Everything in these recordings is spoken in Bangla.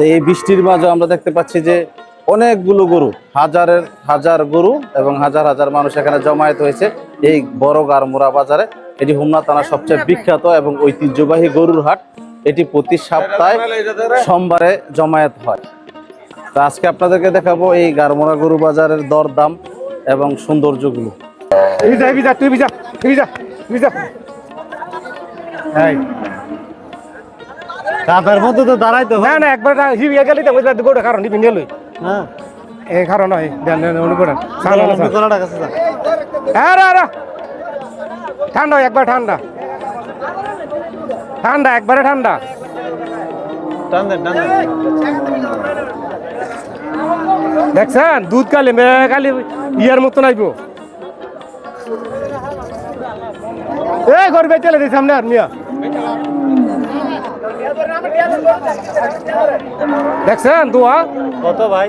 তো এই বৃষ্টির মাঝে আমরা দেখতে পাচ্ছি যে অনেকগুলো গরু হাজারের হাজার গরু এবং হাজার হাজার মানুষ এখানে জমায়েত হয়েছে এই বড় গারমোড়া বাজারে। এটি হুমনা থানার সবচেয়ে বিখ্যাত এবং ঐতিহ্যবাহী গরুর হাট। এটি প্রতি সপ্তাহে সোমবারে জমায়েত হয়। তো আজকে আপনাদেরকে দেখাবো এই গারমোড়া গরু বাজারের দর দাম এবং সৌন্দর্যগুলো। তুই এই। কাপের মধ্যে তো দাঁড়াইতে না না একবার হিবিয়া গেলি তো বুঝলা গোটা কারণ হিবি নিয়ে লই। হ্যাঁ। এই কারণ নয় দেন দেন অনু করেন। সালা কলাটা কাছে যান। আরে আরে ঠান্ডা একবার ঠান্ডা। ঠান্ডা একবারে ঠান্ডা। দেখছেন? দুধ কালি মে কালি ইয়ার মতো নাইবো এই গরবে চলে দিই সামনে আর মিয়া। দেখছেন দোয়া? কত ভাই?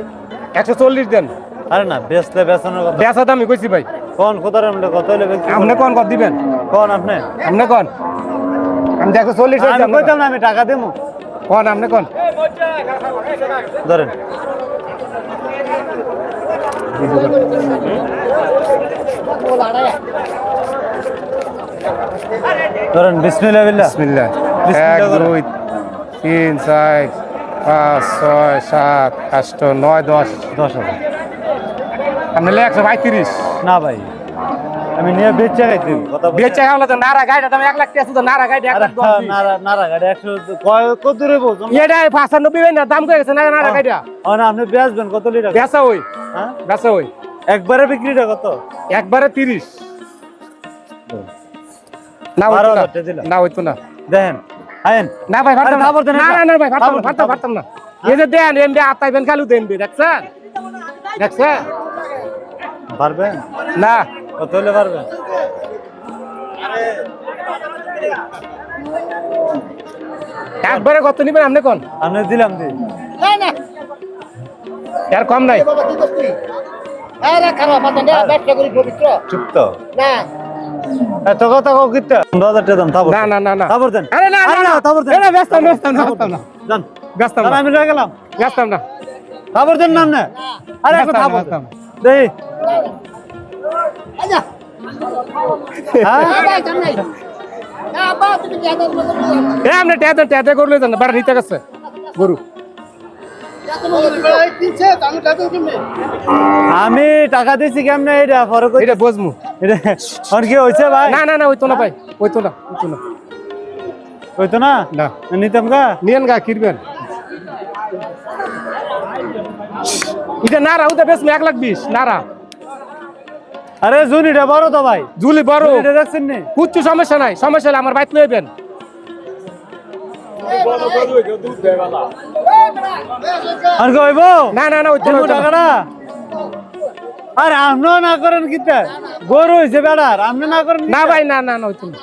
একশো চল্লিশ দেন। আরে না বেচলে বেচানোর কথা। বেচা দামি কইছি ভাই। কোন কোথার কত হলে আপনি কোন কত দিবেন? কোন আপনি? আপনি কোন? আমি একশো চল্লিশ কইতাম না আমি টাকা দেবো কোন আপনি কোন? ধরেন। ধরেন বিসমিল্লাহ। বিসমিল্লাহ। এক দুই তিন চার পাঁচ ছয় সাত আষ্ট নয় দশ। দশ হাজার। আপনি একশো পঁয়ত্রিশ। না ভাই আমি নিয়ে বেচে বলছি। বেচা খাওয়া তো নারা গাড়িটা দাম এক লাখ টাকা শুধু নারা গাড়ি হ্যাঁ, বিশ। নারা নারা গাড়ি একশো কয় কত দূরে বলছো? এটা পাঁচানব্বই না দাম কয়ে গেছে না নারা গাড়িটা? না আপনি বেচবেন কত লিটার? বেচা ওই হ্যাঁ? বেচা ওই। একবারে বিক্রিটা কত? একবারে তিরিশ। না হইতো না। না হইতো না। দেখেন না ভাই আরে না। না না, না ভাই না পারতাম খবর। পারতাম না। এই যে দেন এমবি আতাইবেন খালু দেন দেখছেন? দেখছেন? পারবেন? না। কত হলে পারবেন। একবারে কত নিবেন আপনি কোন? আপনি দিলাম দি। এর কম নাই। চুপ তো। এত কথা কও টাকা দাম তাবর না না না না। তাবর দেন। আরে না না আরে না তাবর দেন। এরা ব্যস্ত না ব্যস্ত না ব্যস্ত না। যান। ব্যস্ত না। আমি রয়ে গেলাম। ব্যস্ত না। তাবর দেন নাম না আরে একটু না, ব্যস্ত দেন। না। দেই। হ্যাঁ? এ আপনি টেতে টেতে করলে জান বাড়া নিতে গেছে। গরু। আমি টাকা দিছি কেমনে এটা? পরে কই এটা বুঝমু এটা আর কি হইছে ভাই? না না না হইতো না ভাই। হইতো না হইতো না। হইতো না? না। নিতাম গা? নিয়েন গা কিনবেন এটা নারা ওটা বেশ এক লাখ বিশ নারা। আরে জুনিটা বড় তো ভাই। জুলি বড়। জুনিটা দেখছেন নি? কিচ্ছু সমস্যা নাই সমস্যা হলে আমার বাইক লইবেন। আর কি হইব না না না দেবো হইতো না। আরে আপনিও না করেন কিতা? গরু হইছে বেড়ার আপনি না করেন না ভাই না না না হইতো না।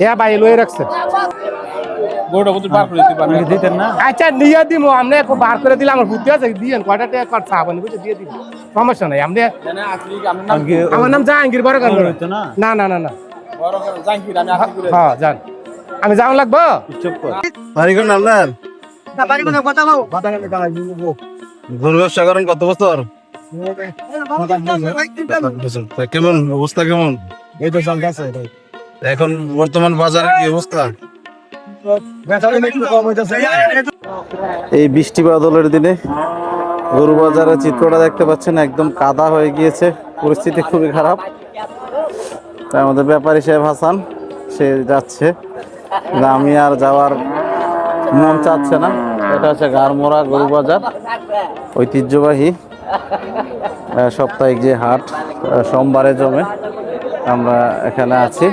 হ্যাঁ ভাই লই রাখছে। আচ্ছা নিয়ে দিব আপনি একটু বার করে দিলে আমার বুদ্ধি আছে দিয়েন কয়টা টাকা কর চাবানি বুঝে দিয়ে দিব। সমস্যা নাই আপনি আমার নাম জাহাঙ্গীর বড় না? না না না হ্যাঁ আমি যাওয়া লাগবো? চুপ কর। বাড়ি কোন আপনার গরু ব্যবসা করেন কত বছর? তা কেমন? অবস্থা কেমন? এখন বর্তমান বাজারে কি অবস্থা? এই বৃষ্টি বাদলের দিনে গরু বাজারের চিত্রটা দেখতে পাচ্ছেন একদম কাদা হয়ে গিয়েছে। পরিস্থিতি খুবই খারাপ। তাই আমাদের ব্যাপারী সাহেব হাসান সে যাচ্ছে। আমি আর যাওয়ার মন চাচ্ছে না। এটা হচ্ছে গারমোড়া গরু বাজার ঐতিহ্যবাহী সাপ্তাহিক যে হাট সোমবারে জমে আমরা এখানে আছি।